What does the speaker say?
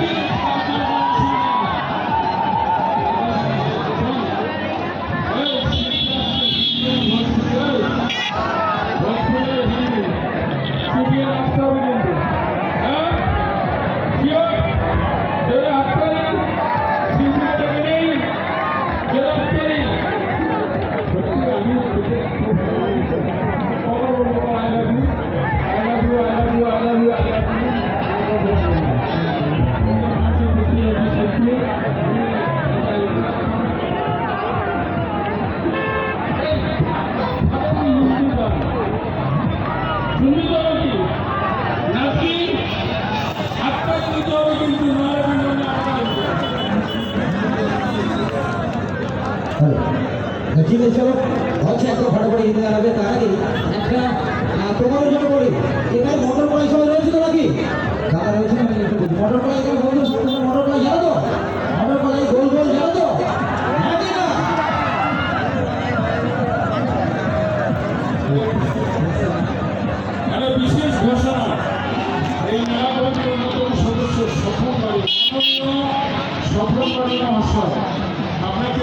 নাকি আপনার ঠিক আছে হচ্ছে একটা ফটাফট হিন্দে দাঁড়াবে তার আগে একটা আহ, তোমাদের জন্য বলি এখানে মোটর কলাই রয়েছে তো নাকি? দাদা রয়েছে। মোটর কলাই এখানে বন্ধু তোমরা জানো তো? মোটর কলাই গোল গোল জানো তো? কি না? একটা বিশেষ ঘোষণা এই মেলা আপনাকে